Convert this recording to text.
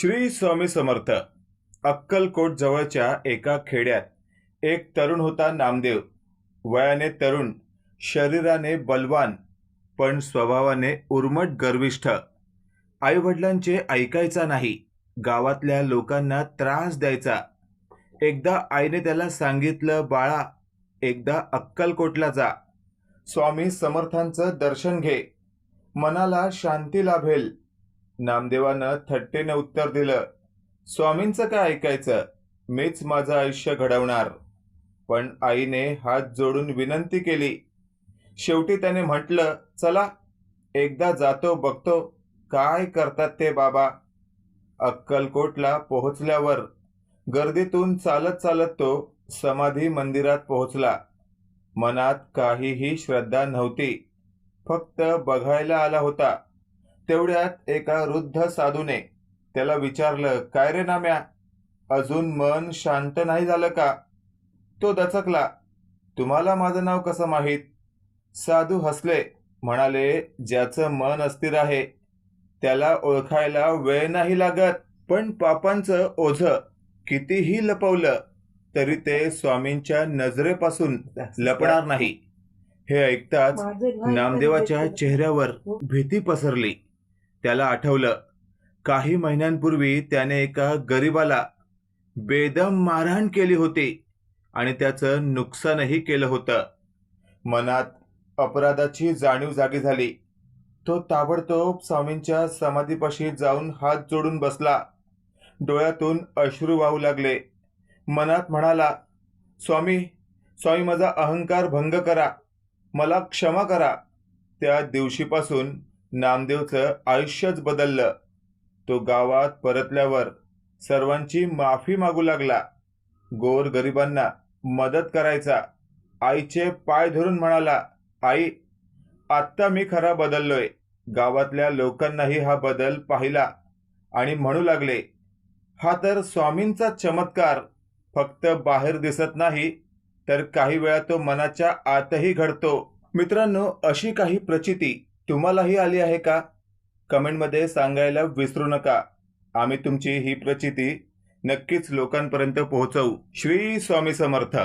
श्री स्वामी समर्थ अक्कलकोट जवळच्या एका खेड्यात एक तरुण होता नामदेव. वयाने तरुण शरीराने बलवान पण स्वभावाने उर्मट गर्विष्ठ. आईवडिलांचे ऐकायचा नाही गावातल्या लोकांना त्रास द्यायचा. एकदा आईने त्याला सांगितलं बाळा एकदा अक्कलकोटला जा. स्वामी समर्थांचं दर्शन घे. मनाला शांती लाभेल. नामदेवानं थट्टेनं उत्तर दिलं स्वामींचं काय ऐकायचं? मीच माझं आयुष्य घडवणार. पण आईने हात जोडून विनंती केली. शेवटी त्याने म्हटलं चला एकदा जातो बघतो काय करतात ते बाबा. अक्कलकोटला पोहोचल्यावर गर्दीतून चालत चालत तो समाधी मंदिरात पोहोचला. मनात काहीही श्रद्धा नव्हती. फक्त बघायला आला होता. तेवढ्यात एका वृद्ध साधूने त्याला विचारलं काय रे नाम्या? अजून मन शांत नाही झालं का? तो दचकला तुम्हाला माझं नाव कसं माहीत? साधू हसले म्हणाले ज्याचं मन अस्थिर आहे त्याला ओळखायला वेळ नाही लागत पण पापांचं ओझ कितीही लपवलं तरी ते स्वामींच्या नजरेपासून लपणार नाही. हे ऐकताच नामदेवाच्या चेहऱ्यावर भीती पसरली. त्याला आठवलं. काही महिन्यांपूर्वी त्याने एका गरीबाला बेदम मारहाण केली होती आणि त्याचं नुकसानही केलं होतं. मनात अपराधाची जाणीव जागी झाली. तो ताबडतोब स्वामींच्या समाधीपाशी जाऊन हात जोडून बसला. डोळ्यातून अश्रू वाहू लागले. मनात म्हणाला स्वामी स्वामी माझा अहंकार भंग करा. मला क्षमा करा. त्या दिवशीपासून नामदेवचं आयुष्यच बदललं. तो गावात परतल्यावर सर्वांची माफी मागू लागला. गोर गरिबांना मदत करायचा. आईचे पाय धरून म्हणाला आई आत्ता मी खरा बदललोय. गावातल्या लोकांनाही हा बदल पाहिला आणि म्हणू लागले हा तर स्वामींचा चमत्कार. फक्त बाहेर दिसत नाही तर काही वेळा तो मनाच्या आतही घडतो. मित्रांनो अशी काही प्रचिती तुम्हालाही आली आहे का? कमेंटमध्ये सांगायला विसरू नका. आम्ही तुमची ही प्रचिती नक्कीच लोकांपर्यंत पोहोचवू. श्री स्वामी समर्थ.